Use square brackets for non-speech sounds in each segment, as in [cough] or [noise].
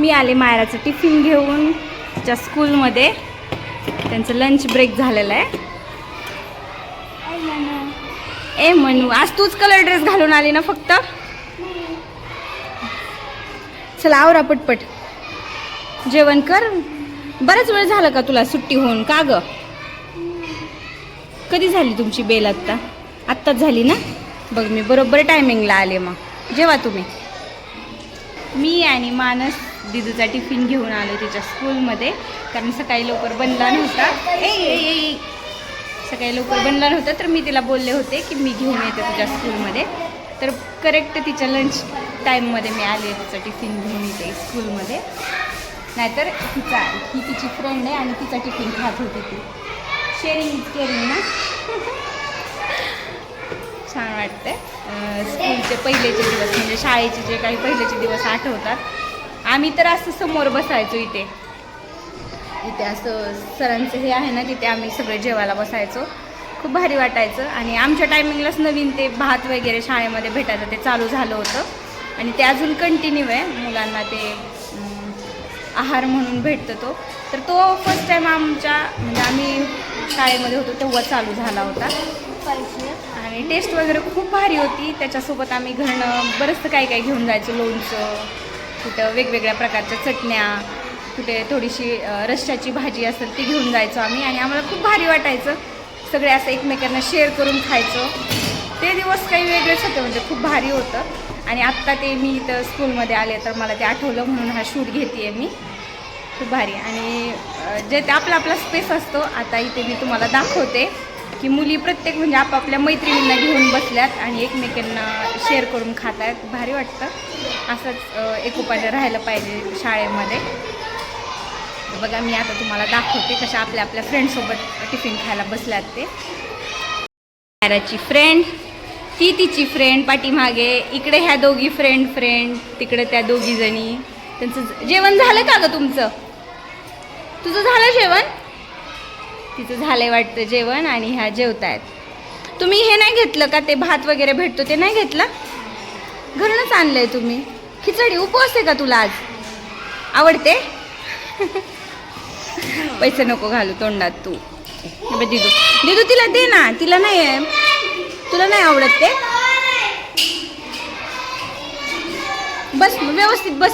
मी आले मायराचं टिफिन घेऊन तिच्या स्कूलमध्ये. त्यांचं लंच ब्रेक झालेलं आहे. ए मनू आज तूच कलर ड्रेस घालून आली ना फक्त? चला आवरा पटपट. जेवण कर. बराच वेळ झालं का तुला सुट्टी होऊन? का ग? कधी झाली तुमची बेल आत्ता? आत्ताच झाली ना? बघ मी बरोबर टायमिंगला आले मग. जेवा तुम्ही. मी आणि मानस दिदूचा टिफिन घेऊन आलो तिच्या स्कूलमध्ये. कारण सकाळी लवकर बनला नव्हता. ए सकाळी लवकर बनला नव्हता तर मी तिला बोलले होते की मी घेऊन येते तुझ्या स्कूलमध्ये. तर करेक्ट तिच्या लंच टाईममध्ये मी आले तिचा टिफिन घेऊन येते स्कूलमध्ये. नाहीतर तिचा ही तिची फ्रेंड आहे आणि तिचा टिफिन खात होती ती. शेअरिंग केअरिंग ना? [laughs] छान वाटतंय. स्कूलचे पहिलेचे दिवस म्हणजे शाळेचे जे काही पहिलेचे दिवस आठवतात आम्ही तर असं समोर बसायचो इथे. इथे असं सरांचं हे आहे ना तिथे आम्ही सगळे जेवायला बसायचो. खूप भारी वाटायचं आणि आमच्या टायमिंगलाच नवीन ते भात वगैरे शाळेमध्ये भेटायचं ते चालू झालं होतं. आणि ते अजून कंटिन्यू आहे. मुलांना ते आहार म्हणून भेटतो तो. तर तो फर्स्ट टाईम आमच्या म्हणजे आम्ही शाळेमध्ये होतो तेव्हा चालू झाला होता. आणि टेस्ट वगैरे खूप भारी होती. त्याच्यासोबत आम्ही घरनं बरंचसं काही काही घेऊन जायचो लोणचं कुठं वेगवेगळ्या प्रकारच्या चटण्या कुठे थोडीशी रश्याची रश्श्याची भाजी असेल ती घेऊन जायचो आम्ही आणि आम्हाला खूप भारी वाटायचं. सगळे असं एकमेकांना शेअर करून खायचो. ते दिवस काही वेगळेच होते म्हणजे खूप भारी होतं. आणि आत्ता ते मी इथं स्कूलमध्ये आले तर मला ते आठवलं म्हणून हा शूट घेते आहे मी. खूप भारी. आणि जे ते आपला आपला स्पेस असतो आता इथे मी तुम्हाला दाखवते. की मुली प्रत्येक म्हणजे आपापल्या मैत्रिणींना घेऊन बसल्यात आणि एकमेकांना शेअर करून खात आहेत भारी वाटतं. असंच अ, एकोपाने राहायला पाहिजे शाळेमध्ये. बघा मी आता तुम्हाला दाखवते कशा आपल्या आपल्या फ्रेंडसोबत टिफिन खायला बसल्यात ते. मॅराची फ्रेंड ती तिची फ्रेंड पाठीमागे इकडे ह्या दोघी फ्रेंड फ्रेंड तिकडे त्या दोघी जणी. त्यांचं जेवण झालं का ग तुमचं? तुझं झालं जेवण? तिचं झालंय वाटतं जेवण आणि ह्या जेवतायत. तुम्ही हे नाही घेतलं का? ते भात वगैरे भेटतो ते नाही घेतलं? घरूनच आणलंय तुम्ही. खिचडी उपवास आहे का तुला आज? आवडते? [laughs] पैसे नको घालू तोंडात तू. दिदू. दिदू तिला दे ना. तिला नाही आहे तुला नाही आवडत ते? बस व्यवस्थित बस.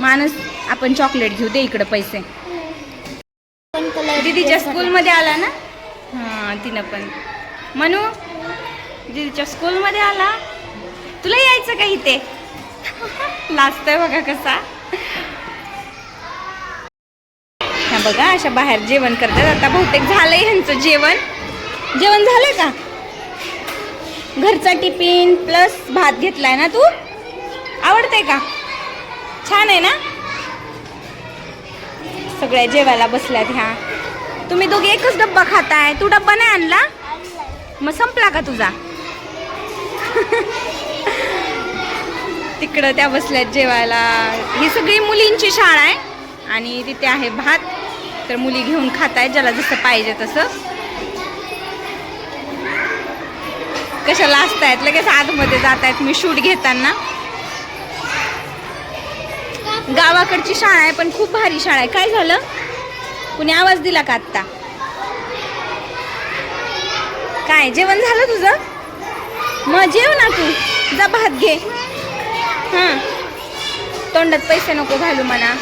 मानस आपण चॉकलेट घेऊ दे इकडं पैसे. दीदीच्या स्कूलमध्ये आला ना? हां तिनं पण. म्हणू दीदीच्या स्कूलमध्ये आला? तुला यायचं का इथे? लाजतोय बघा कसा. हा बघा अशा बाहेर जेवण करतात. आता बहुतेक झालंय ह्यांचं जेवण. जेवण झालंय का? घरचा टिफिन प्लस भात घेतलाय ना तू? आवडतंय का? छान आहे ना? सगळ्या जेवायला बसल्यात ह्या. तुम्ही दोघे एकच डब्बा खाताय. तू डब्बा नाही आणला? मग संपला का तुझा? तिकडं त्या बसल्यात जेवायला. ही सगळी मुलींची शाळा आहे आणि तिथे आहे भात. तर मुली घेऊन खात आहेत ज्याला जसं पाहिजे तसं. कशाला असतायत? लगेच आतमध्ये जात आहेत मी शूट घेताना. गावाकडची शाळा आहे पण खूप भारी शाळा आहे. काय झालं? कुणी आवाज दिला का आत्ता? काय जेवण झालं तुझं? मग जेव ना तू. जा भात घे. हां. तोंडात पैसे नको घालू म्हणा.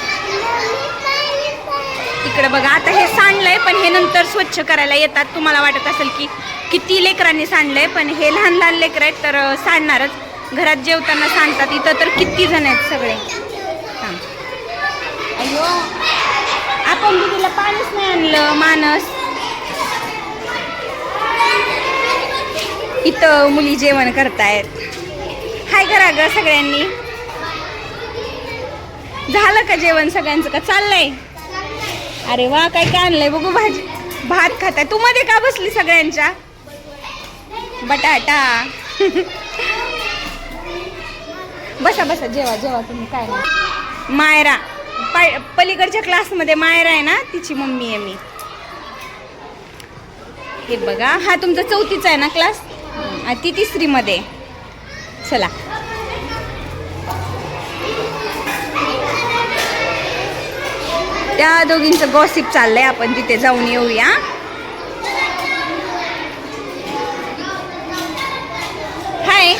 इकडं बघा आता हे सांडलंय पण हे नंतर स्वच्छ करायला येतात. तुम्हाला वाटत असेल की किती लेकरांनी सांडलंय पण हे लहान लहान लेकर आहेत तर सांडणारच. घरात जेवताना सांडतात. इथं तर किती जण आहेत सगळे. हां आपण दिदीला पाणीच नाही आणलं मानस इथं मुली जेवण करतायत. हाय करा ग सगळ्यांनी. झालं का जेवण सगळ्यांचं का? चाललंय? अरे वा काय काय आणलंय? बघू भाजी भात खाताय. तू मध्ये का बसली सगळ्यांच्या? बटाटा. [laughs] बसा बसा जेवा जेवा तुम्ही काय मायरा. पा- पलीकडच्या क्लासमध्ये मायर आहे ना तिची मम्मी आहे मी. हे बघा हा तुमचा चौथीचा आहे ना क्लास? ती तिसरीमध्ये आहे. चला. त्या दोघींचं गॉसिप चाललंय आपण तिथे जाऊन येऊया हाय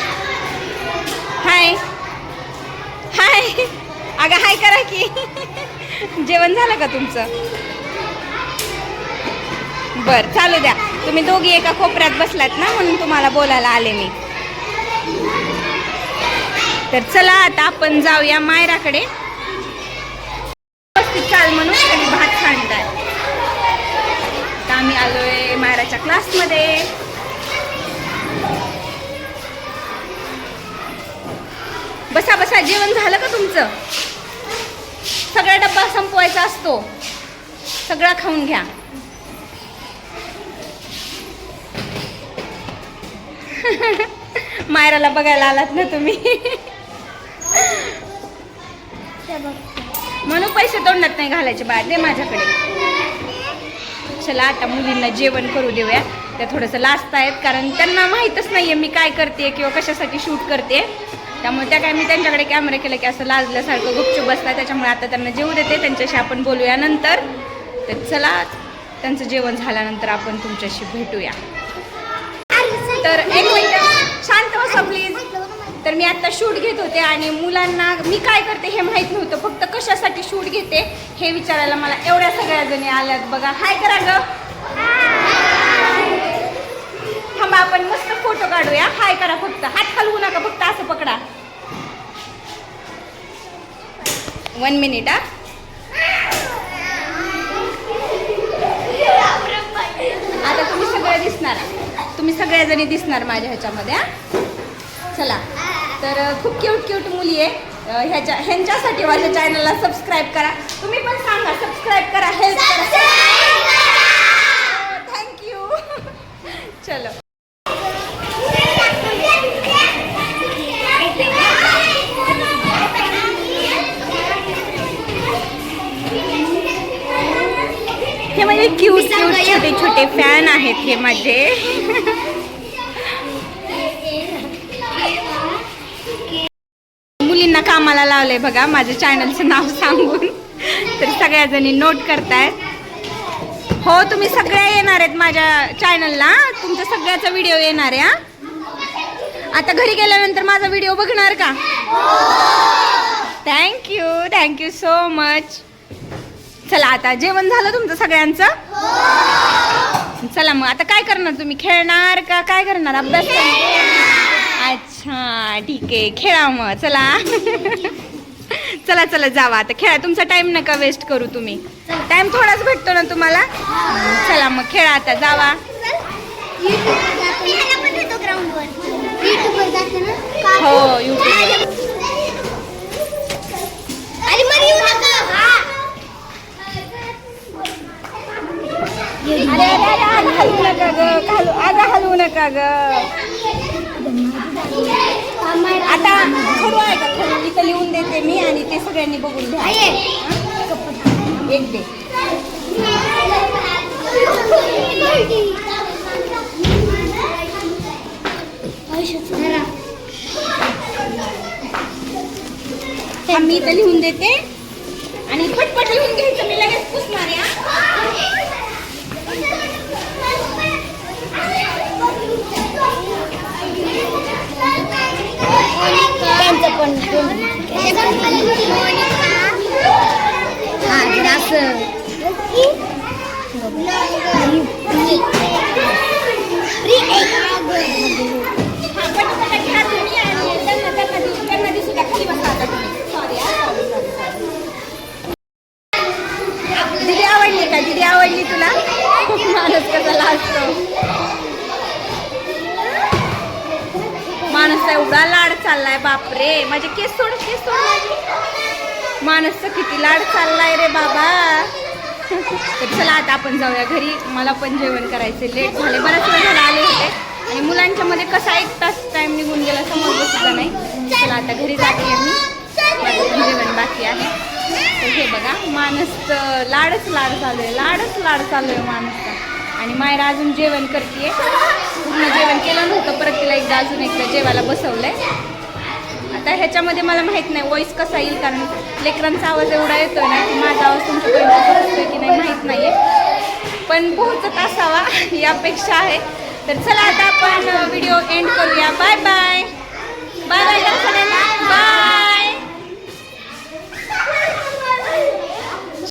हाय हाय अगं हाय करा की जेवण झालं का तुमचं? बर चालू द्या. तुम्ही दोघी एका कोपऱ्यात बसलात ना म्हणून तुम्हाला बोलायला आले मी. तर चला आता आपण जाऊया मायराकडे. चाल म्हणून त्यांनी भात सांडताय. तर आम्ही आलोय मायराच्या क्लासमध्ये. बसा बसा जेवण झालं का तुमचं? सगळा डब्बा संपवायचा असतो. सगळा खाऊन घ्या. [laughs] मायराला बघायला आलात ना तुम्ही? म्हणून पैसे तोंडात नाही घालायचे बाहेर दे माझ्याकडे. चला आता मुलींना जेवण करू देऊया. त्या थोडंसं लाजत आहेत कारण त्यांना माहीतच नाहीये मी काय करते किंवा कशासाठी शूट करते त्यामुळे त्या काय मी त्यांच्याकडे कॅमेरा केला की असं लाजल्यासारखं गुपचूप बसतात त्याच्यामुळे आता त्यांना जेवू देते. त्यांच्याशी आपण बोलूया नंतर. तर चला त्यांचं जेवण झाल्यानंतर आपण तुमच्याशी भेटूया. तर एक मिनिट शांत बसा प्लीज तर मी आता शूट घेत होते आणि मुलांना मी काय करते हे माहीत नव्हतं. फक्त कशासाठी शूट घेते हे विचारायला मला एवढ्या सगळ्या जणी आल्यात बघा. हाय करा ग. थांबा आपण मस्त फोटो काढूया. हाय करा फक्त. हात हलवू नका फक्त असं पकडा. वन मिनिट हा. आता तुम्ही सगळे दिसणार. तुम्ही सगळ्याजणी दिसणार माझ्या ह्याच्यामध्ये चला. तर खूप क्यूट क्यूट मुली आहे. ह्याच्या ह्यांच्यासाठी माझ्या चॅनलला सबस्क्राईब करा. तुम्ही पण सांगा सबस्क्राईब करा हेल्प करा. फॅन हे माझे मुलींना कामाला लावलंय बघा माझ्या चॅनलचं नाव सांगून. तर सगळ्या जणी नोट करतायत. हो तुम्ही सगळ्या येणार आहेत माझ्या चॅनलला तुमचा सगळ्याचा व्हिडिओ येणार आहे हा? आता घरी गेल्यानंतर माझा व्हिडिओ बघणार का? थँक्यू थँक्यू सो मच चला आता जेवण झालं तुमचं सगळ्यांचं? चला मग आता काय करणार तुम्ही? खेळणार का काय करणार? अभ्यास करणार? अच्छा ठीक आहे. खेळा मग चला. चला चला जावा. आता खेळा. तुमचा टाइम नका वेस्ट करू तुम्ही. टाइम थोडाच भेटतो ना तुम्हाला? चला मग खेळा आता जावा. हो युट्यूब अरे अरे अरे हलवू नका ग हलू आग हलवू नका ग आता खरू आहे का? खरू इथं लिहून देते मी आणि ते सगळ्यांनी बघून घ्या. एक दे. हा मी इथं लिहून देते आणि पटपट लिहून घ्यायचं. मी लगेच पुसणार आहे हा. त्यांचं पण हा असं हा, पटपट घ्या तुम्ही आणि त्यांना त्यांना दिसू त्यांना दिसू द्या खाली बसा आता तुम्ही सॉरी सॉरी सॉरी दीदी आवडली का? दिदी आवडली तुला? माणूस कसा लाजतो. माझा एवढा लाड चाललाय बापरे. माझे केस सोड केस सोड माझे. माणूसचा किती लाड चाललाय रे बाबा. तर चला आता आपण जाऊया घरी. मला पण जेवण करायचे लेट झाले. बराच वेळ झाला आले होते. आणि मुलांच्या मध्ये कसा एक तास टाइम निघून गेला समजलं सुद्धा नाही. चला आता घरी जाते मी. जेवण बाकी आहे. तर हे बघा माणस लाडच लाड चालू आहे. लाडच लाड चालू आहे माणसचा आणि मायरा अजून जेवण करते पूर्ण जेवण केलं नव्हतं परत तिला एकदा अजून एकदा जेवायला बसवलं आहे आता ह्याच्यामध्ये मला माहीत नाही वॉईस कसा येईल कारण लेकरांचा आवाज एवढा येतो ना की माझा आवाज तुमच्यापर्यंत पोहोचतोय की नाही माहीत नाही आहे पण पोहोचत असावा ही अपेक्षा आहे. तर चला आता आपण व्हिडिओ एंड करूया. Bye bye bye bye bye